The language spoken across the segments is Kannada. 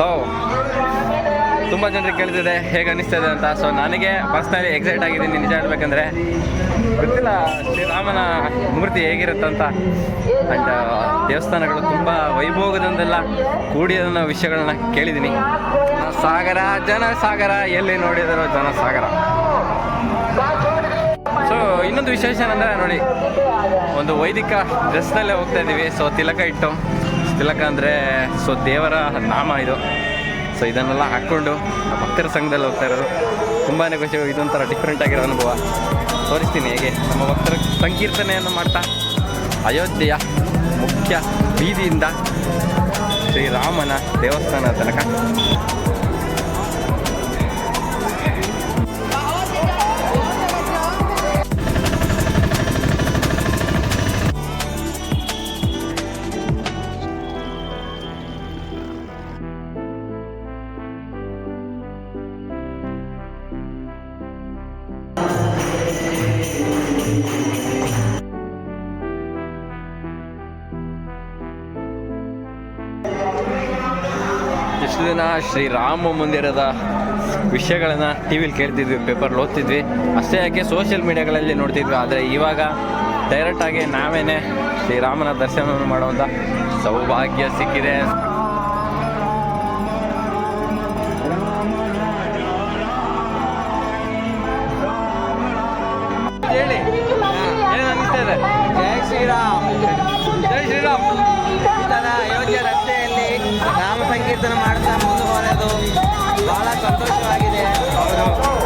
ಸೊ ತುಂಬ ಜನರಿಗೆ ಕೇಳ್ತಿದೆ, ಹೇಗೆ ಅನಿಸ್ತಿದೆ ಅಂತ. ಸೊ ನನಗೆ ಪರ್ಸ್ನಲಿ ಎಕ್ಸೈಟ್ ಆಗಿದ್ದೀನಿ. ನಿಜ ಹೇಳ್ಬೇಕಂದ್ರೆ ಗೊತ್ತಿಲ್ಲ, ಶ್ರೀರಾಮನ ಮೂರ್ತಿ ಹೇಗಿರುತ್ತಂತ. ಆ್ಯಂಡ್ ದೇವಸ್ಥಾನಗಳು ತುಂಬ ವೈಭೋಗದಿಂದೆಲ್ಲ ಕೂಡಿದ ವಿಷಯಗಳನ್ನ ಕೇಳಿದ್ದೀನಿ. ಸಾಗರ, ಜನಸಾಗರ, ಎಲ್ಲಿ ನೋಡಿದರೂ ಜನಸಾಗರ. ಸೊ ಇನ್ನೊಂದು ವಿಶೇಷ ಏನಂದರೆ ನೋಡಿ, ಒಂದು ವೈದಿಕ ಡ್ರೆಸ್ನಲ್ಲೇ ಹೋಗ್ತಾ ಇದ್ದೀವಿ ಸೊ ತಿಲಕ ಇಟ್ಟು. ತಿಲಕ ಅಂದರೆ, ಸೊ ದೇವರ ನಾಮ ಇದು. ಸೊ ಇದನ್ನೆಲ್ಲ ಹಾಕ್ಕೊಂಡು ಭಕ್ತರ ಸಂಘದಲ್ಲಿ ಹೋಗ್ತಾ ಇರೋದು. ತುಂಬಾ ಖುಷಿ. ಇದೊಂಥರ ಡಿಫ್ರೆಂಟ್ ಆಗಿರೋ ಅನುಭವ. ತೋರಿಸ್ತೀನಿ ಹೇಗೆ. ನಮ್ಮ ಭಕ್ತರ ಸಂಕೀರ್ತನೆಯನ್ನು ಮಾಡ್ತಾ. ಅಯೋಧ್ಯೆಯ ಮುಖ್ಯ ಬೀದಿಯಿಂದ ಶ್ರೀರಾಮನ ದೇವಸ್ಥಾನ ತನಕ. ದಿನ ಶ್ರೀರಾಮ ಮಂದಿರದ ವಿಷಯಗಳನ್ನು ಟಿ ವಿಲಿ ಕೇಳ್ತಿದ್ವಿ ಪೇಪರ್ ಓದ್ತಿದ್ವಿ. ಅಷ್ಟೇ ಯಾಕೆ ಸೋಷಿಯಲ್ ಮೀಡಿಯಾಗಳಲ್ಲಿ ನೋಡ್ತಿದ್ವಿ. ಆದರೆ ಇವಾಗ ಡೈರೆಕ್ಟಾಗಿ ನಾವೇನೆ ಶ್ರೀರಾಮನ ದರ್ಶನವನ್ನು ಮಾಡುವಂಥ ಸೌಭಾಗ್ಯ ಸಿಕ್ಕಿದೆ. ಸಂಕೀರ್ತನ ಮಾಡ್ತಾ ಮುಂದೆ ಹೋಗೋದು ಬಹಳ ಸಂತೋಷವಾಗಿದೆ.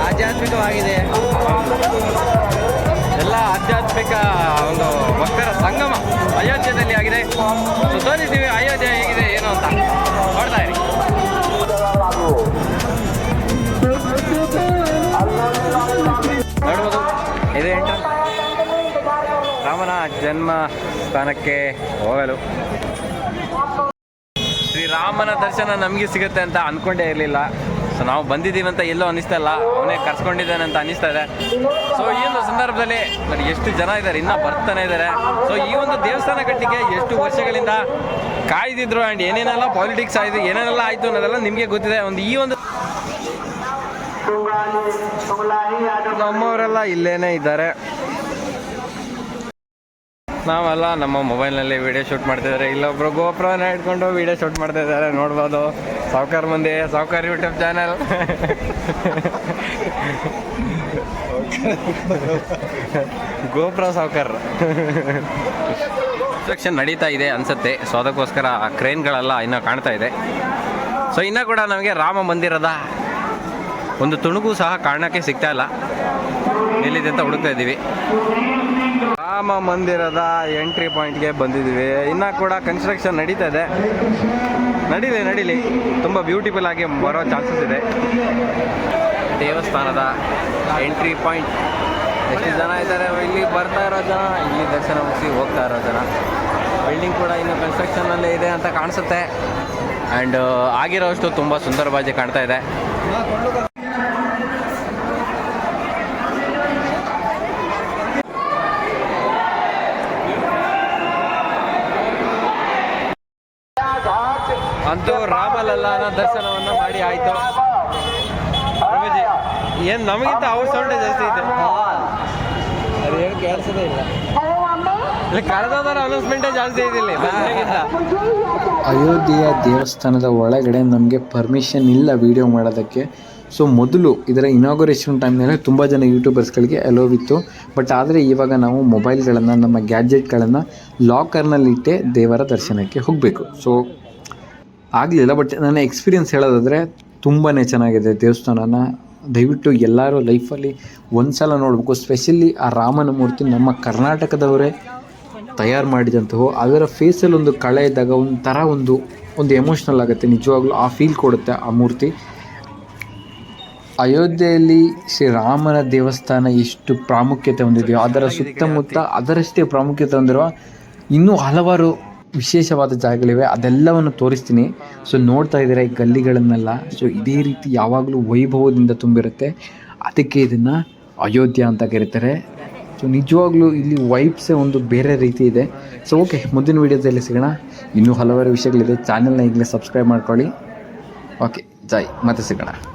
ಆಧ್ಯಾತ್ಮಿಕವಾಗಿದೆ. ಎಲ್ಲ ಆಧ್ಯಾತ್ಮಿಕ ಒಂದು ಭಕ್ತರ ಸಂಗಮ ಅಯೋಧ್ಯೆಯಲ್ಲಿ ಆಗಿದೆ. ತೋರಿಸ್ತೀವಿ ಅಯೋಧ್ಯೆ ಹೇಗಿದೆ, ಏನು ಅಂತ. ನೋಡ್ತಾ ಇರಿ. ನೋಡ್ಬೋದು. ಇದು ಎಂಟ್ರನ್ಸ್ ರಾಮನ ಜನ್ಮ ಸ್ಥಾನಕ್ಕೆ ಹೋಗಲು ಶ್ರೀರಾಮನ ದರ್ಶನ ನಮಗೆ ಸಿಗುತ್ತೆ ಅಂತ ಅನ್ಕೊಂಡೇ ಇರಲಿಲ್ಲ. ಸೊ ನಾವು ಬಂದಿದ್ದೀವಿ ಅಂತ ಎಲ್ಲೋ ಅನಿಸ್ತಾ ಇಲ್ಲ. ಅವನೇ ಕರ್ಸ್ಕೊಂಡಿದ್ದಾನೆ ಅಂತ ಅನಿಸ್ತಾ ಇದೆ. ಸೊ ಈ ಒಂದು ಸಂದರ್ಭದಲ್ಲಿ ಎಷ್ಟು ಜನ ಇದ್ದಾರೆ, ಇನ್ನೂ ಬರ್ತಾನೆ ಇದ್ದಾರೆ. ಸೊ ಈ ಒಂದು ದೇವಸ್ಥಾನ ಕಟ್ಟಲಿಕ್ಕೆ ಎಷ್ಟು ವರ್ಷಗಳಿಂದ ಕಾಯ್ದಿದ್ರು ಆ್ಯಂಡ್ ಏನೇನೆಲ್ಲ ಪಾಲಿಟಿಕ್ಸ್ ಆಯಿತು, ಏನೇನೆಲ್ಲ ಆಯಿತು ಅನ್ನೋದೆಲ್ಲ ನಿಮಗೆ ಗೊತ್ತಿದೆ. ಒಂದು ಈ ಒಂದು ನಮ್ಮವರೆಲ್ಲ ಇಲ್ಲೇನೇ ಇದ್ದಾರೆ. ನಾವೆಲ್ಲ ನಮ್ಮ ಮೊಬೈಲ್ನಲ್ಲಿ ವಿಡಿಯೋ ಶೂಟ್ ಮಾಡ್ತಿದ್ದಾರೆ. ಇಲ್ಲೊಬ್ರು ಗೋಪ್ರನ ಇಟ್ಕೊಂಡು ವೀಡಿಯೋ ಶೂಟ್ ಮಾಡ್ತಾ ಇದ್ದಾರೆ ನೋಡ್ಬೋದು. ಸಾವುಕಾರ ಮಂದಿ ಸಾವುಕಾರ ಯೂಟ್ಯೂಬ್ ಚಾನಲ್ ಗೋಪ್ರ ಸಾವುಕಾರ. ಕನ್ಸ್ಟ್ರಕ್ಷನ್ ನಡೀತಾ ಇದೆ ಅನ್ಸುತ್ತೆ. ಸೊ ಅದಕ್ಕೋಸ್ಕರ ಕ್ರೇನ್ಗಳೆಲ್ಲ ಇನ್ನೂ ಕಾಣ್ತಾ ಇದೆ. ಸೊ ಇನ್ನೂ ಕೂಡ ನಮಗೆ ರಾಮ ಮಂದಿರದ ಒಂದು ತುಣುಗು ಸಹ ಕಾರಣಕ್ಕೆ ಸಿಗ್ತಾ ಇಲ್ಲ. ಎಲ್ಲಿದೆ ಅಂತ ಹುಡುಕ್ತಾ ಇದ್ದೀವಿ. ರಾಮ ಮಂದಿರದ ಎಂಟ್ರಿ ಪಾಯಿಂಟ್ಗೆ ಬಂದಿದ್ದೀವಿ. ಇನ್ನೂ ಕೂಡ ಕನ್ಸ್ಟ್ರಕ್ಷನ್ ನಡೀತಾ ಇದೆ. ನಡೀಲಿ ನಡೀಲಿ. ತುಂಬ ಬ್ಯೂಟಿಫುಲ್ ಆಗಿ ಬರೋ ಚಾನ್ಸಸ್ ಇದೆ. ದೇವಸ್ಥಾನದ ಎಂಟ್ರಿ ಪಾಯಿಂಟ್. ಎಷ್ಟು ಜನ ಇದ್ದಾರೆ? ಇಲ್ಲಿ ಬರ್ತಾ ಇರೋ ಜನ, ಇಲ್ಲಿ ದರ್ಶನ ಮುಗಿಸಿ ಹೋಗ್ತಾ ಇರೋ ಜನ. ಬಿಲ್ಡಿಂಗ್ ಕೂಡ ಇನ್ನು ಕನ್ಸ್ಟ್ರಕ್ಷನಲ್ಲೇ ಇದೆ ಅಂತ ಕಾಣಿಸುತ್ತೆ. ಆ್ಯಂಡ್ ಆಗಿರೋಷ್ಟು ತುಂಬ ಸುಂದರವಾಗಿ ಕಾಣ್ತಾ ಇದೆ. ಅಂತೂ ರಾಮಲಲ್ಲನ ದರ್ಶನವನ್ನ ಮಾಡಿ ಆಯ್ತು. ಏನ್ ನಮಗಿಂತ ಅವ್ರ ಸೌಂಡೇ ಜಾಸ್ತಿ ಇದೆ ಅದು ಏನು ಕೇಳಿಸೋದೇ ಇಲ್ಲ. ಇಲ್ಲಿ ಕರೆದವರ ಅನೌನ್ಸ್ಮೆಂಟೇ ಜಾಸ್ತಿ ಐತೆ ಇಲ್ಲಿ ಬಂದಾಗಿಂದ. ಅಯೋಧ್ಯೆಯ ದೇವಸ್ಥಾನದ ಒಳಗಡೆ ನಮಗೆ ಪರ್ಮಿಷನ್ ಇಲ್ಲ ವಿಡಿಯೋ ಮಾಡೋದಕ್ಕೆ. ಸೊ ಮೊದಲು ಇದರ ಇನಾಗುರೇಷನ್ ಟೈಮ್ನಲ್ಲಿ ತುಂಬ ಜನ ಯೂಟ್ಯೂಬರ್ಸ್ಗಳಿಗೆ ಅಲೋವ್ ಇತ್ತು. ಬಟ್ ಆದರೆ ಇವಾಗ ನಾವು ಮೊಬೈಲ್ಗಳನ್ನು ನಮ್ಮ ಗ್ಯಾಜೆಟ್ಗಳನ್ನು ಲಾಕರ್ನಲ್ಲಿಟ್ಟೆ ದೇವರ ದರ್ಶನಕ್ಕೆ ಹೋಗಬೇಕು. ಸೊ ಆಗಲಿಲ್ಲ ಬಟ್ ನನ್ನ ಎಕ್ಸ್ಪೀರಿಯನ್ಸ್ ಹೇಳೋದಾದರೆ ತುಂಬಾ ಚೆನ್ನಾಗಿದೆ ದೇವಸ್ಥಾನನ. ದಯವಿಟ್ಟು ಎಲ್ಲರೂ ಲೈಫಲ್ಲಿ ಒಂದು ಸಲ ನೋಡಬೇಕು ಸ್ಪೆಷಲಿ ಆ ರಾಮನ ಮೂರ್ತಿ ನಮ್ಮ ಕರ್ನಾಟಕದವರೇ ತಯಾರು ಮಾಡಿದಂತಹ, ಅದರ ಫೇಸಲ್ಲಿ ಒಂದು ಕಳೆ ಇದ್ದಾಗ ಒಂಥರ ಒಂದು ಒಂದು ಎಮೋಷ್ನಲ್ ಆಗುತ್ತೆ, ನಿಜವಾಗ್ಲೂ ಆ ಫೀಲ್ ಕೊಡುತ್ತೆ ಆ ಮೂರ್ತಿ. ಅಯೋಧ್ಯೆಯಲ್ಲಿ ಶ್ರೀರಾಮನ ದೇವಸ್ಥಾನ ಎಷ್ಟು ಪ್ರಾಮುಖ್ಯತೆ ಹೊಂದಿದೆಯೋ, ಅದರ ಸುತ್ತಮುತ್ತ ಅದರಷ್ಟೇ ಪ್ರಾಮುಖ್ಯತೆ ಹೊಂದಿರುವ ಇನ್ನೂ ಹಲವಾರು ವಿಶೇಷವಾದ ಜಾಗಗಳಿವೆ. ಅದೆಲ್ಲವನ್ನು ತೋರಿಸ್ತೀನಿ. ಸೊ ನೋಡ್ತಾ ಇದ್ದೀರಾ ಈ ಗಲ್ಲಿಗಳನ್ನೆಲ್ಲ? ಸೊ ಇದೇ ರೀತಿ ಯಾವಾಗಲೂ ವೈಭವದಿಂದ ತುಂಬಿರುತ್ತೆ. ಅದಕ್ಕೆ ಇದನ್ನು ಅಯೋಧ್ಯ ಅಂತ ಕರೀತಾರೆ. ಸೊ ನಿಜವಾಗ್ಲೂ ಇಲ್ಲಿ ವೈಬ್ಸೇ ಒಂದು ಬೇರೆ ರೀತಿ ಇದೆ. ಸೊ ಓಕೆ ಮುಂದಿನ ವೀಡಿಯೋದಲ್ಲಿ ಸಿಗೋಣ. ಇನ್ನೂ ಹಲವಾರು ವಿಷಯಗಳಿದೆ. ಚಾನೆಲ್ನ ಈಗಲೇ ಸಬ್ಸ್ಕ್ರೈಬ್ ಮಾಡ್ಕೊಳ್ಳಿ. ಓಕೆ ಜೈ. ಮತ್ತೆ ಸಿಗೋಣ.